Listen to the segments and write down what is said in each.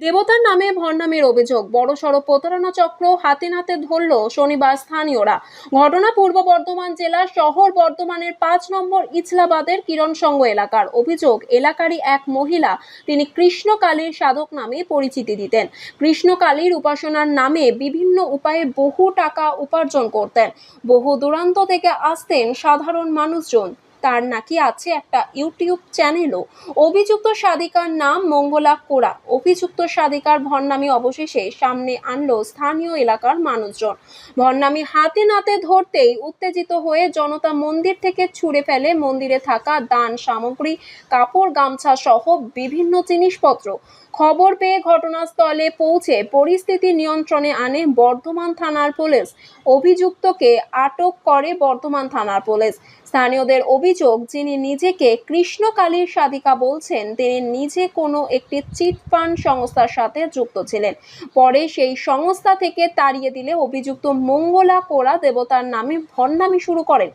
দেবতার নামে ভণ্ডামির অভিযোগ। বড়সড় প্রতারণা চক্র হাতে নাতে ধরল শনিবার স্থানীয়রা। ঘটনা পূর্ব বর্ধমান জেলার শহর বর্ধমানের পাঁচ নম্বর ইছলাবাদের কিরণ কিরণসঙ্গ এলাকার। অভিযোগ, এলাকারই এক মহিলা, তিনি কৃষ্ণকালীর সাধক নামে পরিচিতি দিতেন। কৃষ্ণকালীর উপাসনার নামে বিভিন্ন উপায়ে বহু টাকা উপার্জন করতেন। বহু দূরান্ত থেকে আসতেন সাধারণ মানুষজন। তার নাকি আছে একটা ইউটিউব চ্যানেলও। অভিযুক্ত সাদিকার নাম মঙ্গলা কোরা অভিযুক্ত সাদিকার ভণ্ডামি অবশেষে সামনে আনলো স্থানীয় এলাকার মানুষজন। ভণ্ডামি হাতে নাতে ধরতেই উত্তেজিত হয়ে জনতা মন্দির থেকে ছুঁড়ে ফেলে মন্দিরে থাকা দান সামগ্রী, কাপড়, গামছা সহ বিভিন্ন জিনিসপত্র। খবর পেয়ে ঘটনাস্থলে পৌঁছে পরিস্থিতি নিয়ন্ত্রণে আনে বর্ধমান থানার পুলিশ। অভিযুক্তকে আটক করে বর্ধমান থানার পুলিশ। স্থানীয়দের অভিযোগ, যিনি নিজেকে কৃষ্ণকালীর সাধিকা বলছেন, তিনি নিজে কোনো একটি চিটফান্ড সংস্থার সাথে যুক্ত ছিলেন। পরে সেই সংস্থা থেকে তাড়িয়ে দিলে অভিযুক্ত মঙ্গলা কোরা দেবতার নামে ভণ্ডামি শুরু করেন।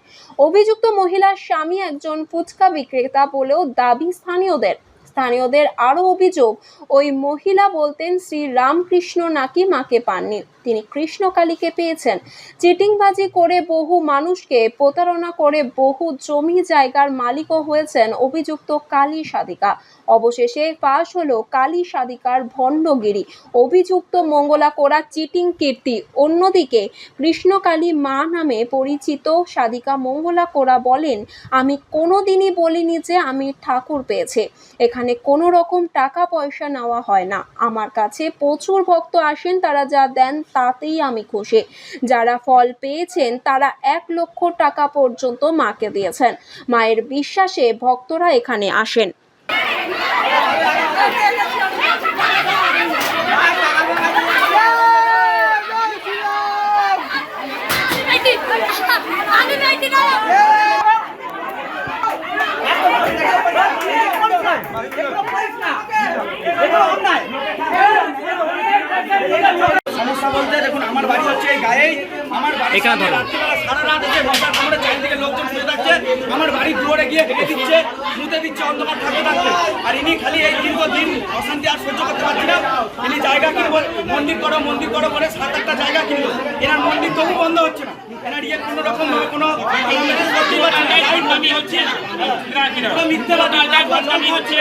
অভিযুক্ত মহিলার স্বামী একজন ফুচকা বিক্রেতা বলেও দাবি স্থানীয়দের। স্থানীয়দের আরও অভিযোগ, ওই মহিলা বলতেন শ্রী রামকৃষ্ণ নাকি মাকে পাননি। তিনি কৃষ্ণকালীকে পেয়েছেন। চিটিংবাজি করে বহু মানুষকে প্রতারণা করে বহু জমি জায়গার মালিকও হয়েছেন অভিযুক্ত কালী সাধিকা। অবশেষে ফাঁস হলো কালী সাধিকার ভণ্ডগিরি। অভিযুক্ত মঙ্গলা কোরা চিটিং কীর্তি। অন্যদিকে কৃষ্ণকালী মা নামে পরিচিত সাধিকা মঙ্গলা কোরা বলেন, আমি কোনোদিনই বলিনি যে আমি ঠাকুর পেয়েছে। এখানে কোনো রকম টাকা পয়সা নেওয়া হয় না। আমার কাছে প্রচুর ভক্ত আসেন তারা যা দেন তাতেই আমি খুশি। যারা ফল পেয়েছেন তারা এক লক্ষ টাকা পর্যন্ত মাকে দিয়েছেন। মায়ের বিশ্বাসে ভক্তরা এখানে আসেন। আমি আমার বাড়ি হচ্ছে এই গায়েই আমার বাড়ি এখানে ধরো। রাত্রিবেলা সারা রাত মশার কামড়ে চারিদিকে লোকজন শুয়ে থাকছে। আমার বাড়ির দুয়ারে গিয়ে হেঁটে দিচ্ছে শুতে দিচ্ছে অন্ধকার থাকতে থাকতে। আর ইনি খালি এই দীর্ঘদিন অশান্তি আর সহ্য করতে পারছি না। ইনি জায়গা কিনবো মন্দির করো মন্দির করো করে সাত আটটা জায়গা কিনবো এনার মন্দির তবু বন্ধ হচ্ছে না। এনার ইয়ে কোনো রকম ভাবে কোনো কোনো মিথ্যে বাদী হচ্ছে